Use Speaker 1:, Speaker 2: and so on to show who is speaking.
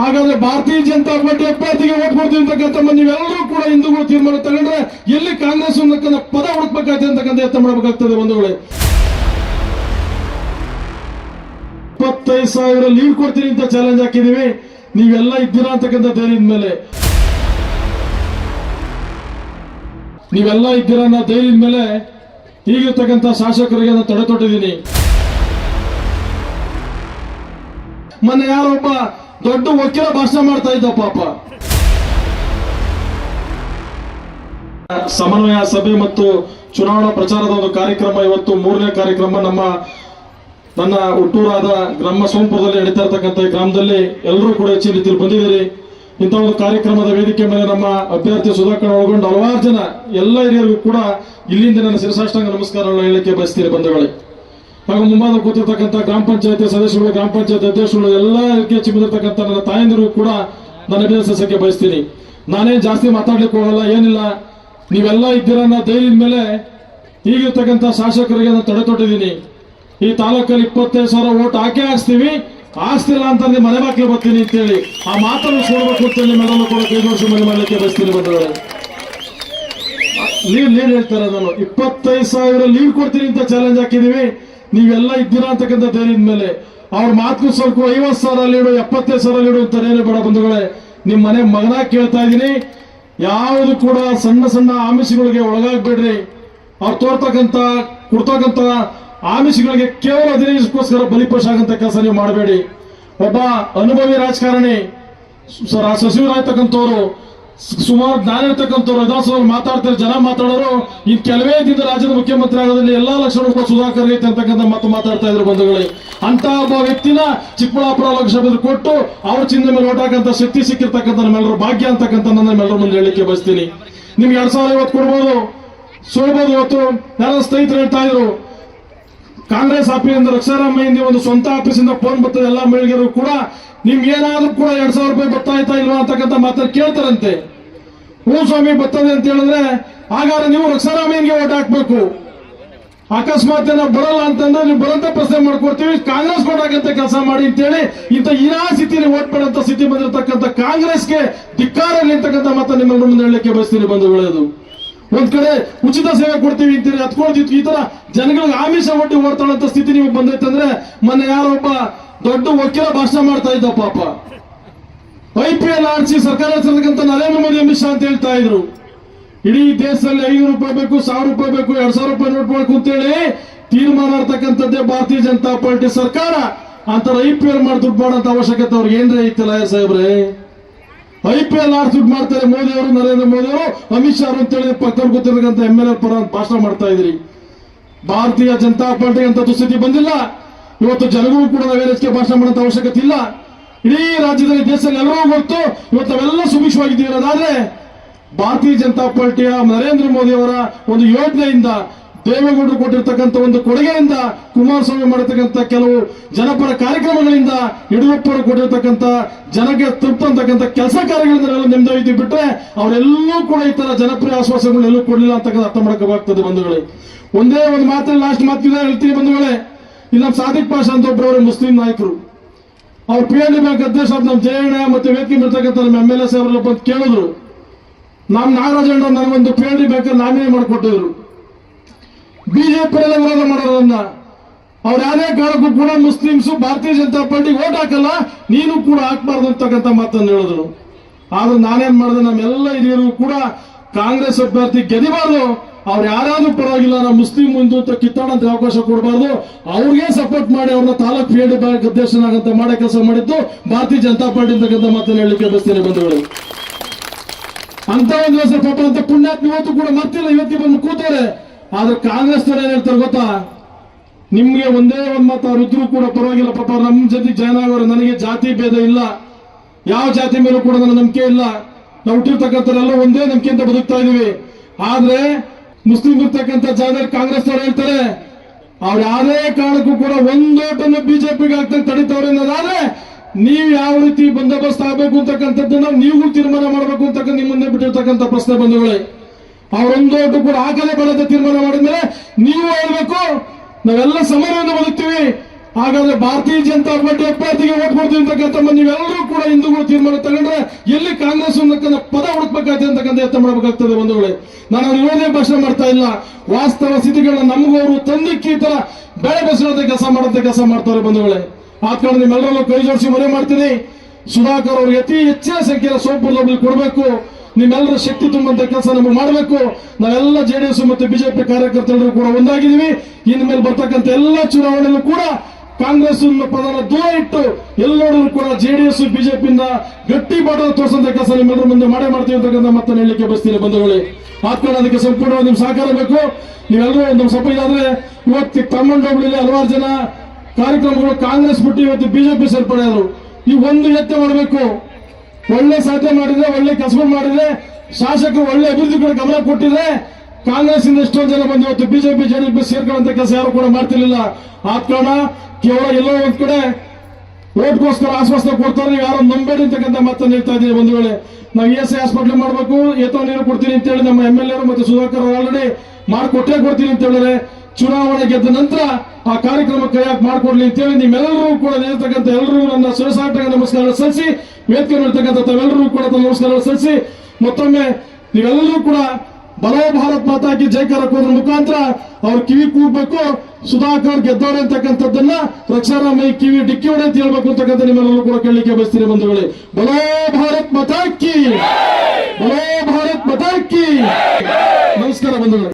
Speaker 1: ಹಾಗಾದ್ರೆ ಭಾರತೀಯ ಜನತಾ ಪಾರ್ಟಿ ಅಭ್ಯರ್ಥಿಗೆ ಓಟ್ ಕೊಡ್ತೀವಿ ಅಂತಕ್ಕಂಥ ನೀವೆಲ್ಲರೂ ಕೂಡ ಹಿಂದೂಗಳು ತೀರ್ಮಾನ ತಗೊಂಡ್ರೆ ಎಲ್ಲಿ ಕಾಂಗ್ರೆಸ್ ಅನ್ನಕ್ಕಂಥ ಪದ ಹುಡುಕ್ಬೇಕಾಗ್ತದೆ ಅಂತಕ್ಕಂಥ ಯತ್ನ ಮಾಡಬೇಕಾಗ್ತದೆ ಬಂಧುಗಳೇ. ಇಪ್ಪತ್ತೈದು ಸಾವಿರ ಲೀಡ್ ಕೊಡ್ತೀನಿ ಅಂತ ಚಾಲೆಂಜ್ ಹಾಕಿದೀವಿ ನೀವೆಲ್ಲ ಇದ್ದೀರಾ ಅಂತಕ್ಕಂಥ ಧೈರ್ಯದ ಮೇಲೆ ನೀವೆಲ್ಲ ಇದ್ದೀರಾ ಅನ್ನೋ ಧೈರ್ಯದ ಮೇಲೆ ಈಗಿರ್ತಕ್ಕಂಥ ಶಾಸಕರಿಗೆ ನಾನು ತಡೆ ತೊಟ್ಟಿದ್ದೀನಿ. ಮೊನ್ನೆ ಯಾರೊಬ್ಬ ದೊಡ್ಡ ವಕೀಲ ಭಾಷಣ ಮಾಡ್ತಾ ಇದ್ದ ಪಾಪ. ಸಮನ್ವಯ ಸಭೆ ಮತ್ತು ಚುನಾವಣಾ ಪ್ರಚಾರದ ಒಂದು ಕಾರ್ಯಕ್ರಮ ಇವತ್ತು, ಮೂರನೇ ಕಾರ್ಯಕ್ರಮ ನಮ್ಮ, ನನ್ನ ಹುಟ್ಟೂರಾದ ಗ್ರಾಮ ಸೋಂಪುರದಲ್ಲಿ ನಡೀತಾ ಇರತಕ್ಕಂಥ ಗ್ರಾಮದಲ್ಲಿ ಎಲ್ಲರೂ ಕೂಡ ಹೆಚ್ಚಿನ ರೀತಿಯಲ್ಲಿ ಬಂದಿದ್ದೀರಿ. ಇಂಥ ಒಂದು ಕಾರ್ಯಕ್ರಮದ ವೇದಿಕೆ ಮೇಲೆ ನಮ್ಮ ಅಭ್ಯರ್ಥಿ ಸುಧಾಕರ್ ಒಳಗೊಂಡು ಹಲವಾರು ಜನ ಎಲ್ಲ ಹಿರಿಯರಿಗೂ ಕೂಡ ಇಲ್ಲಿಂದ ನನ್ನ ಶಿರಸಾಷ್ಟಾಂಗ ನಮಸ್ಕಾರಗಳನ್ನು ಹೇಳಲಿಕ್ಕೆ ಬಯಸ್ತೀರಿ ಬಂಧುಗಳೇ. ಹಾಗೂ ಮುಂಭಾಗ ಕೂತಿರ್ತಕ್ಕಂಥ ಗ್ರಾಮ ಪಂಚಾಯತಿ ಸದಸ್ಯರುಗಳು, ಗ್ರಾಮ ಪಂಚಾಯತ್ ಅಧ್ಯಕ್ಷರುಗಳು ಎಲ್ಲ ಹೆಚ್ಚು ಬಂದಿರತಕ್ಕಂಥ ನನ್ನ ತಾಯಂದಿರು ಕೂಡ ನನ್ನ ಅಭಿನಂದಿಸಕ್ಕೆ ಬಯಸ್ತೀನಿ. ನಾನೇನು ಜಾಸ್ತಿ ಮಾತಾಡ್ಲಿಕ್ಕೆ ಹೋಗಲ್ಲ, ಏನಿಲ್ಲ. ನೀವೆಲ್ಲ ಇದ್ದೀರನ್ನ ಧೈರ್ಯದ ಮೇಲೆ ಈಗಿರ್ತಕ್ಕಂಥ ಶಾಸಕರಿಗೆ ನಾನು ತಡೆ ತೊಟ್ಟಿದ್ದೀನಿ. ಈ ತಾಲೂಕಲ್ಲಿ ಇಪ್ಪತ್ತೈದು ಸಾವಿರ ಓಟ್ ಹಾಕೇ ಹಾಕ್ಸ್ತೀವಿ. ಹಾಕ್ಸ್ತಿಲ್ಲ ಅಂತಂದ್ರೆ ಮನೆ ಬಾಕಿ ಬರ್ತೀನಿ ಅಂತೇಳಿ. ಆ ಮಾತನ್ನು ಸೋಡಬೇಕು ಅಂತ ನಿಮ್ಮೆಲ್ಲರೂ ಕೂಡ ಕೈ ವರ್ಷ ಮನೆ ಮಾಡಲಿಕ್ಕೆ ಬಯಸ್ತೀನಿ ಬಂದವರು ಲೀಡ್ ಲೀಡ್ ಹೇಳ್ತಾರೆ ನಾನು ಇಪ್ಪತ್ತೈದು ಸಾವಿರ ಲೀಡ್ ಕೊಡ್ತೀನಿ ಅಂತ ಚಾಲೆಂಜ್ ಹಾಕಿದೀವಿ ನೀವೆಲ್ಲ ಇದ್ದೀರಾ ಅಂತಕ್ಕಂಥ ಧೈರ್ಯದ ಮೇಲೆ. ಅವ್ರ ಮಾತು ಸ್ವಲ್ಪ ಐವತ್ತು ಸಾವಿರ ಲೀಡು ಎಪ್ಪತ್ತೈದು ಸಾವಿರ ಲೀಡು ಅಂತ ಏನೇ ಬೇಡ ಬಂಧುಗಳೇ. ನಿಮ್ಮ ಮನೆ ಮಗನ ಕೇಳ್ತಾ ಇದ್ದೀನಿ. ಯಾವುದು ಕೂಡ ಸಣ್ಣ ಸಣ್ಣ ಆಮಿಷಗಳಿಗೆ ಒಳಗಾಗಬೇಡ್ರಿ. ಅವ್ರು ತೋರ್ತಕ್ಕಂಥ, ಕೊಡ್ತಕ್ಕಂಥ ಆಮಿಷಗಳಿಗೆ ಕೇವಲ ಹದಿನೈದಕ್ಕೋಸ್ಕರ ಬಲಿಪೋಷ ಆಗಂತ ಕೆಲಸ ನೀವು ಮಾಡಬೇಡಿ. ಒಬ್ಬ ಅನುಭವಿ ರಾಜಕಾರಣಿ ಸಚಿವರಾಗ್ತಕ್ಕಂಥವ್ರು ಸುಮಾರು ಜ್ಞಾನ ಇರ್ತಕ್ಕಂಥವ್ರು ವಿಧಾನಸಭೆಯಲ್ಲಿ ಮಾತಾಡ್ತಾರೆ, ಜನ ಮಾತಾಡೋರು. ಈ ಕೆಲವೇ ದಿನ ರಾಜ್ಯದ ಮುಖ್ಯಮಂತ್ರಿ ಆಗೋದ್ರಲ್ಲಿ ಎಲ್ಲಾ ಕೂಡ ಸುಧಾಕರ್ ಐತೆ ಅಂತಕ್ಕಂಥ ಮಾತು ಮಾತಾಡ್ತಾ ಇದ್ರು ಬಂಧುಗಳೇ. ಅಂತ ಒಬ್ಬ ವ್ಯಕ್ತಿನ ಚಿಕ್ಕಬಳ್ಳಾಪುರ ಲೋಕಸಭೆ ಕೊಟ್ಟು ಅವ್ರ ಚಿಹ್ನೆ ಮೇಲೆ ಓಟಾಕಂತ ಶಕ್ತಿ ಸಿಕ್ಕಿರ್ತಕ್ಕಂಥ ನಮ್ಮೆಲ್ಲರ ಭಾಗ್ಯ ಅಂತಕ್ಕಂಥ ನನ್ನ ಮುಂದೆ ಹೇಳಲಿಕ್ಕೆ ಬಯಸ್ತೀನಿ. ನಿಮ್ಗೆ ಎರಡ್ ಸಾವಿರ ಐವತ್ತು ಕೊಡ್ಬೋದು. ಸೋಲ್ಬೋದು ಇವತ್ತು. ಯಾರೋ ಸ್ನೇಹಿತರು ಹೇಳ್ತಾ ಇದ್ರು. ಕಾಂಗ್ರೆಸ್ ಆಫೀಸಿಂದ ರಕ್ಷಾರಾಮಯ್ಯ ಒಂದು ಸ್ವಂತ ಆಫೀಸಿಂದ ಫೋನ್ ಬರ್ತದೆ, ಎಲ್ಲಾ ಮಹಿಳೆಯರು ಕೂಡ. ನಿಮ್ಗೆ ಏನಾದ್ರೂ ಕೂಡ ಎರಡ್ ಸಾವಿರ ರೂಪಾಯಿ ಬರ್ತಾ ಇಲ್ವಾ ಅಂತಕ್ಕಂಥ ಮಾತನ್ನು ಕೇಳ್ತಾರಂತೆ. ಹ್ಞೂ ಸ್ವಾಮಿ, ಬರ್ತದೆ ಅಂತ ಹೇಳಿದ್ರೆ, ಹಾಗಾದ್ರೆ ನೀವು ರಕ್ಷಾರಾಮಯ್ಯನಿಗೆ ಓಟ್ ಹಾಕ್ಬೇಕು. ಅಕಸ್ಮಾತ್ ನಾವು ಬರಲ್ಲ ಅಂತಂದ್ರೆ ನೀವು ಬರಂತ ಪ್ರಶ್ನೆ ಮಾಡ್ಕೊಡ್ತೀವಿ. ಕಾಂಗ್ರೆಸ್ ಕೊಡಾಕಂತ ಕೆಲಸ ಮಾಡಿ ಅಂತೇಳಿ ಇಂಥ ಇರಾ ಸ್ಥಿತಿಯಲ್ಲಿ ಓಟ್ ಮಾಡಂತ ಸ್ಥಿತಿ ಬಂದಿರತಕ್ಕಂಥ ಕಾಂಗ್ರೆಸ್ಗೆ ಧಿಕ್ಕಾರ ನಿಂತಕ್ಕಂಥ ಮತ ನಿಮ್ಮ ಮುಂದೆ ಹೇಳಲಿಕ್ಕೆ ಬಯಸ್ತೀನಿ ಬಂಧುಗಳದು ಒಂದ್ ಕಡೆ ಉಚಿತ ಸೇವೆ ಕೊಡ್ತೀವಿ ಅಂತೀರಿ ಹತ್ಕೊಳ್ತಿತ್ತು ಈ ತರ ಜನಗಳಿಗೆ ಆಮಿಷ ಒಟ್ಟಿ ಓಡ್ತಾಳಂತ ಸ್ಥಿತಿ ನಿಮಗೆ ಬಂದೈತಂದ್ರೆ ಮೊನ್ನೆ ಯಾರೊಬ್ಬ ದೊಡ್ಡ ವಕೀಲ ಭಾಷಣ ಮಾಡ್ತಾ ಇದ್ದ ಪಾಪ. ಐ ಪಿ ಎಲ್ ಆರ್ಸಿ ಸರ್ಕಾರ ಸೇರಿದಂತ ನರೇಂದ್ರ ಮೋದಿ, ಅಮಿತ್ ಶಾ ಅಂತ ಹೇಳ್ತಾ ಇದ್ರು. ಇಡೀ ದೇಶದಲ್ಲಿ ಐನೂರು ರೂಪಾಯಿ ಬೇಕು, ಸಾವಿರ ರೂಪಾಯಿ ಬೇಕು, ಎರಡ್ ಸಾವಿರ ರೂಪಾಯಿ ನೋಟ್ ಮಾಡಬೇಕು ಅಂತೇಳಿ ತೀರ್ಮಾನ ಇರ್ತಕ್ಕಂಥದ್ದೇ ಭಾರತೀಯ ಜನತಾ ಪಾರ್ಟಿ ಸರ್ಕಾರ. ಅಂತರ ಐ ಪಿ ಎಲ್ ಮಾಡಿ ದುಡ್ಡು ಮಾಡೋಂತ ಅವಶ್ಯಕತೆ ಅವ್ರಿಗೆ ಏನ್ರೇ ಐತಿಲ್ಲ ಸಾಹೇಬ್ರೆ? ಐ ಪಿ ಎಲ್ ಆರ್ ದುಡ್ಡು ಮಾಡ್ತಾರೆ ಮೋದಿ ಅವರು, ನರೇಂದ್ರ ಮೋದಿ ಅವರು, ಅಮಿತ್ ಶಾ ಅವರು ಅಂತೇಳಿ ಪಕ್ಕದ ಗೊತ್ತಿರತಕ್ಕಂಥ ಎಂ ಎಲ್ ಎ ಪರ ಭಾಷಣ ಮಾಡ್ತಾ ಇದ್ರಿ ಭಾರತೀಯ ಜನತಾ ಪಾರ್ಟಿ ಅಂತ ದುಸ್ಥಿತಿ ಬಂದಿಲ್ಲ. ಇವತ್ತು ಜನಗಳು ಕೂಡ ನಾವೇನಕ್ಕೆ ಭಾಷಣ ಮಾಡೋಂಥ ಅವಶ್ಯಕತೆ ಇಲ್ಲ. ಇಡೀ ರಾಜ್ಯದಲ್ಲಿ ದೇಶದಲ್ಲಿ ಎಲ್ಲರೂ ಗೊತ್ತು ಇವತ್ತು ನಾವೆಲ್ಲ ಸುಭಿಕ್ಷವಾಗಿದ್ದೀವಿ ಅನ್ನೋದಾದ್ರೆ ಭಾರತೀಯ ಜನತಾ ಪಾರ್ಟಿಯ ನರೇಂದ್ರ ಮೋದಿ ಅವರ ಒಂದು ಯೋಜನೆಯಿಂದ ದೇವೇಗೌಡರು ಕೊಟ್ಟಿರ್ತಕ್ಕಂಥ ಒಂದು ಕೊಡುಗೆಯಿಂದ ಕುಮಾರಸ್ವಾಮಿ ಮಾಡಿರ್ತಕ್ಕಂಥ ಕೆಲವು ಜನಪರ ಕಾರ್ಯಕ್ರಮಗಳಿಂದ ಯಡಿಯೂರಪ್ಪರು ಕೊಟ್ಟಿರ್ತಕ್ಕಂಥ ಜನಕ್ಕೆ ತೃಪ್ತ ಅಂತಕ್ಕಂಥ ಕೆಲಸ ಕಾರ್ಯಗಳಿಂದ ನೆಮ್ಮದಿ ಬಿಟ್ರೆ ಅವರೆಲ್ಲೂ ಕೂಡ ಈ ತರ ಜನಪ್ರಿಯ ಆಶ್ವಾಸಗಳನ್ನೆಲ್ಲೂ ಕೊಡಲಿಲ್ಲ ಅಂತಕ್ಕಂಥ ಅರ್ಥ ಮಾಡ್ಕೋಬಾಗ್ತದೆ ಬಂಧುಗಳೇ. ಒಂದೇ ಒಂದು ಮಾತ್ರ ಲಾಸ್ಟ್ ಮಾತಿದೆ ಹೇಳ್ತೀನಿ ಬಂಧುಗಳೇ. ಇಲ್ಲಿ ನಮ್ಮ ಸಾದಿಕ್ ಪಾಷಾ ಅಂತ ಒಬ್ಬರವರು ಮುಸ್ಲಿಂ ನಾಯಕರು. ಅವ್ರು ಪಿ ಎಲ್ ಡಿ ಬ್ಯಾಂಕ್ ಅಧ್ಯಕ್ಷ ನಮ್ಮ ಜಯಣ್ಣ ಮತ್ತೆ ವ್ಯಕ್ತಿ ಇರ್ತಕ್ಕಂಥ ನಮ್ಮ ಎಂ ಎಲ್ ಎಸ್ ಅವರೆಲ್ಲ ಬಂದು ಕೇಳಿದ್ರು. ನಮ್ಮ ನಾಗರಾಜಣ್ಣ ನನಗೊಂದು P L D bank nominee ಮಾಡಿಕೊಟ್ಟಿದ್ರು. BJP ಎಲ್ಲ ವಿರೋಧ ಮಾಡೋದನ್ನ ಅವ್ರು ಯಾರೇ ಕಾರಣಕ್ಕೂ ಕೂಡ ಮುಸ್ಲಿಮ್ಸ್ ಭಾರತೀಯ ಜನತಾ ಪಾರ್ಟಿ ಓಟ್ ಹಾಕಲ್ಲ, ನೀನು ಕೂಡ ಹಾಕ್ಬಾರ್ದು ಅಂತಕ್ಕಂಥ ಮಾತನ್ನು ಹೇಳಿದ್ರು. ಆದ್ರೆ ನಾನೇನ್ ಮಾಡಿದೆ, ನಮ್ಮೆಲ್ಲ ಹಿರಿಯರು ಕೂಡ ಕಾಂಗ್ರೆಸ್ ಅಭ್ಯರ್ಥಿ ಗೆದಿಬಾರ್ದು ಅವ್ರು ಯಾರಾದ್ರೂ ಪರವಾಗಿಲ್ಲ, ನಾವು ಮುಸ್ಲಿಂ ಹಿಂದುತ್ವ ಕಿತ್ತಾಡಂತ ಅವಕಾಶ ಕೊಡಬಾರ್ದು. ಅವ್ರಿಗೆ ಸಪೋರ್ಟ್ ಮಾಡಿ ಅವ್ರನ್ನ taluk P L D bank ಅಧ್ಯಕ್ಷನಾಗಂತ ಮಾಡೋ ಕೆಲಸ ಮಾಡಿದ್ದು ಭಾರತೀಯ ಜನತಾ ಪಾರ್ಟಿ ಅಂತಕ್ಕಂಥ ಮಾತನ್ನು ಹೇಳಲಿಕ್ಕೆ ಬಯಸ್ತೇನೆ ಬಂಧುಗಳು. ಅಂತ ಒಂದು ದಿವಸ ಪಾಪ ಅಂತ ಪುಣ್ಯಾತ್ಮ ಇವತ್ತು ಕೂಡ ಮರ್ತಿಲ್ಲ, ಇವತ್ತಿ ಬಂದು ಕೂತಾರೆ ಆದ್ರೆ ಕಾಂಗ್ರೆಸ್ ಏನ್ ಹೇಳ್ತಾರೆ ಗೊತ್ತಾ? ನಿಮ್ಗೆ ಒಂದೇ ಒಂದ್ ಮಾತು ಅವ್ರು ಇದ್ರು ಕೂಡ ಪರವಾಗಿಲ್ಲ, ಪಾಪ ನಮ್ಮ ಜೊತೆ ಜಾಯ್ನ್ ಆಗೋರು ನನಗೆ ಜಾತಿ ಭೇದ ಇಲ್ಲ. ಯಾವ ಜಾತಿ ಮೇಲೂ ಕೂಡ ನನ್ನ ನಂಬಿಕೆ ಇಲ್ಲ. ನಾವು ಹುಟ್ಟಿರ್ತಕ್ಕಂಥವ್ರೆಲ್ಲ ಒಂದೇ ನಂಬಿಕೆಯಿಂದ ಬದುಕ್ತಾ ಇದೀವಿ. ಆದ್ರೆ ಮುಸ್ಲಿಂ ಇರ್ತಕ್ಕಂಥ ಜಾಗದಲ್ಲಿ ಕಾಂಗ್ರೆಸ್ ಅವರು ಹೇಳ್ತಾರೆ, ಅವ್ರು ಯಾರೇ ಕಾರಣಕ್ಕೂ ಕೂಡ ಒಂದೋಟನ್ನು ಬಿಜೆಪಿಗೆ ಹಾಕ್ತಾರೆ ತಡಿತವ್ರೆ ಅನ್ನೋದಾದ್ರೆ ನೀವು ಯಾವ ರೀತಿ ಬಂದೋಬಸ್ತ್ ಆಗ್ಬೇಕು ಅಂತಕ್ಕಂಥದ್ದನ್ನ ನೀವು ತೀರ್ಮಾನ ಮಾಡಬೇಕು ಅಂತಕ್ಕಂಥ ನಿಮ್ಮ ಮುಂದೆ ಬಿಟ್ಟಿರ್ತಕ್ಕಂಥ ಪ್ರಶ್ನೆ ಬಂಧುಗಳೇ. ಅವರೊಂದೋಟು ಕೂಡ ಆಗಲೇ ಬರದ ತೀರ್ಮಾನ ಮಾಡಿದ್ಮೇಲೆ ನೀವು ಹೇಳ್ಬೇಕು, ನಾವೆಲ್ಲ ಸಮರವನ್ನು ಬದುಕ್ತೀವಿ ಹಾಗಾದ್ರೆ ಭಾರತೀಯ ಜನತಾ ಪಾರ್ಟಿ ಅಭ್ಯರ್ಥಿಗೆ ಓಟ್ ಕೊಡ್ತೀವಿ ಅಂತಕ್ಕಂಥ ನೀವೆಲ್ಲರೂ ಕೂಡ ಹಿಂದೂಗಳು ತೀರ್ಮಾನ ತಗೊಂಡ್ರೆ ಎಲ್ಲಿ ಕಾಂಗ್ರೆಸ್ ಅನ್ನಕ್ಕಂಥ ಪದ ಹುಡುಕ್ಬೇಕಾಗ್ತದೆ ಅಂತಕ್ಕಂಥ ಯತ್ನ ಮಾಡಬೇಕಾಗ್ತದೆ ಬಂಧುಗಳೇ. ನಾನು ವಿರೋಧ ಭಾಷಣ ಮಾಡ್ತಾ ಇಲ್ಲ. ವಾಸ್ತವ ಸ್ಥಿತಿಗಳನ್ನ ನಮಗೂ ಅವರು ತಂದಿಕ್ಕಿ ತರ ಬೆಳೆ ಬೆಸಳಂತ ಕೆಲಸ ಮಾಡಂತ ಕೆಲಸ ಮಾಡ್ತಾರೆ ಬಂಧುಗಳೇ. ಆ ಕಾರಣ ನಿಮ್ಮೆಲ್ಲರಲ್ಲೂ ಕೈ ಜೋಡಿಸಿ ಮನೆ ಮಾಡ್ತೀನಿ. ಸುಧಾಕರ್ ಅವ್ರಿಗೆ ಅತಿ ಹೆಚ್ಚಿನ ಸಂಖ್ಯೆಯ ಸೋಪು ಕೊಡಬೇಕು. ನಿಮ್ಮೆಲ್ಲರ ಶಕ್ತಿ ತುಂಬಂತ ಕೆಲಸ ನಮಗೆ ಮಾಡಬೇಕು. ನಾವೆಲ್ಲ ಜೆಡಿಎಸ್ ಮತ್ತು ಬಿಜೆಪಿ ಕಾರ್ಯಕರ್ತರು ಕೂಡ ಒಂದಾಗಿದ್ದೀವಿ. ಇನ್ಮೇಲೆ ಮೇಲೆ ಬರ್ತಕ್ಕಂಥ ಎಲ್ಲ ಚುನಾವಣೆಯಲ್ಲೂ ಕೂಡ ಕಾಂಗ್ರೆಸ್ ಪದನ ದೂರ ಇಟ್ಟು ಎಲ್ಲರೂ ಕೂಡ ಜೆಡಿಎಸ್ ಬಿಜೆಪಿಯಿಂದ ಗಟ್ಟಿ ಬಾಟ ತೋರಿಸಂತ ಕೆಲಸ ನಿಮ್ಮೆಲ್ಲರ ಮುಂದೆ ಮಾಡೇ ಮಾಡ್ತೀವಿ ಅಂತಕ್ಕಂಥ ಮತ್ತೆ ಹೇಳಲಿಕ್ಕೆ ಬಸ್ತೀನಿ ಬಂಧುಗಳೇ. ಆದ ಅದಕ್ಕೆ ಸಂಪೂರ್ಣವಾಗಿ ನಿಮ್ ಸಹಕಾರ ಬೇಕು. ನೀವೆಲ್ಲರೂ ಒಂದು ಸ್ವಲ್ಪ ಇದಾದ್ರೆ ಇವತ್ತು ತಮ್ಮಂಡೋಬಳಿಲಿ ಹಲವಾರು ಜನ ಕಾರ್ಯಕ್ರಮಗಳು ಕಾಂಗ್ರೆಸ್ ಬಿಟ್ಟು ಇವತ್ತು ಬಿಜೆಪಿ ಸೇರ್ಪಡೆ ಈ ಒಂದು ಯತ್ನ ಮಾಡಬೇಕು. ಒಳ್ಳೆ ಸಾಧನೆ ಮಾಡಿದ್ರೆ, ಒಳ್ಳೆ ಕೆಲಸ ಮಾಡಿದ್ರೆ, ಶಾಸಕರು ಒಳ್ಳೆ ಅಭಿವೃದ್ಧಿ ಕೂಡ ಗಮನ ಕೊಟ್ಟಿದ್ರೆ ಕಾಂಗ್ರೆಸ್ ಇಂದ ಎಷ್ಟೊಂದು ಜನ ಬಂದು ಇವತ್ತು ಬಿಜೆಪಿ ಜೆಡಿಎಸ್ ಸೇರ್ಕೊಳ್ಳುವಂತ ಕೆಲಸ ಯಾರು ಕೂಡ ಮಾಡ್ತಿರ್ಲಿಲ್ಲ. ಆದ ಕಾರಣ ಕೇವಲ ಎಲ್ಲೋ ಒಂದ್ ಕಡೆ ಓಟ್ಗೋಸ್ಕರ ಆಶ್ವಾಸನೆ ಕೊಡ್ತಾರೆ. ನೀವು ಯಾರು ನಂಬೇಡಿ ಅಂತಕ್ಕಂಥ ಮಾತನ್ನು ಹೇಳ್ತಾ ಇದ್ದೀನಿ ಒಂದು ವೇಳೆ. ನಾವು ಇ ಎಸ್ ಐ ಹಾಸ್ಪಿಟಲ್ ಮಾಡಬೇಕು ಏತೋ ನೀರು ಕೊಡ್ತೀನಿ ಅಂತ ಹೇಳಿ ನಮ್ಮ ಎಂ ಎಲ್ ಎರು ಮತ್ತು ಸುಧಾಕರ್ ಆಲ್ರೆಡಿ ಮಾಡಿಕೊಟ್ಟೇ ಕೊಡ್ತೀನಿ ಅಂತ ಹೇಳಿದ್ರೆ ಚುನಾವಣೆ ಗೆದ್ದ ನಂತರ ಆ ಕಾರ್ಯಕ್ರಮ ಕೈಯಾಗಿ ಮಾಡ್ಕೊಡ್ಲಿ ಅಂತ ಹೇಳಿ ನಿಮ್ಮೆಲ್ಲರೂ ಕೂಡ ನಿಲ್ತಕ್ಕಂಥ ಎಲ್ಲರೂ ನನ್ನ ಸುರಸಾಟ ನಮಸ್ಕಾರ ಸಲ್ಲಿಸಿ, ವೇದಿಕೆ ನೋಡ್ತಕ್ಕಂಥ ತಾವೆಲ್ಲರೂ ಕೂಡ ತಮ್ಮ ನಮಸ್ಕಾರ ಸಲ್ಲಿಸಿ, ಮತ್ತೊಮ್ಮೆ ನೀವೆಲ್ಲರೂ ಕೂಡ ಬಲೋ ಭಾರತ್ ಮಾತಾಕಿ ಜೈಕಾರ ಕೋದ್ರ ಮುಖಾಂತರ ಅವ್ರ ಕಿವಿ ಕೂಗ್ಬೇಕು ಸುಧಾಕರ್ ಗೆದ್ದವ್ರೆ ಅಂತಕ್ಕಂಥದ್ದನ್ನ ಮೈ ಕಿವಿ ಡಿಕ್ಕಿ ಹೊಡೆ ಅಂತ ಹೇಳ್ಬೇಕು ಅಂತಕ್ಕಂಥ ನಿಮ್ಮೆಲ್ಲರೂ ಕೂಡ ಕೇಳಲಿಕ್ಕೆ ಬಯಸ್ತೀನಿ ಬಂಧುಗಳೇ. ಬಲೋ ಭಾರತ್ ಮತಾಕಿ ಬಲೋ ಭಾರತ್ ಮತಾಕಿ ನಮಸ್ಕಾರ ಬಂಧುಗಳೇ.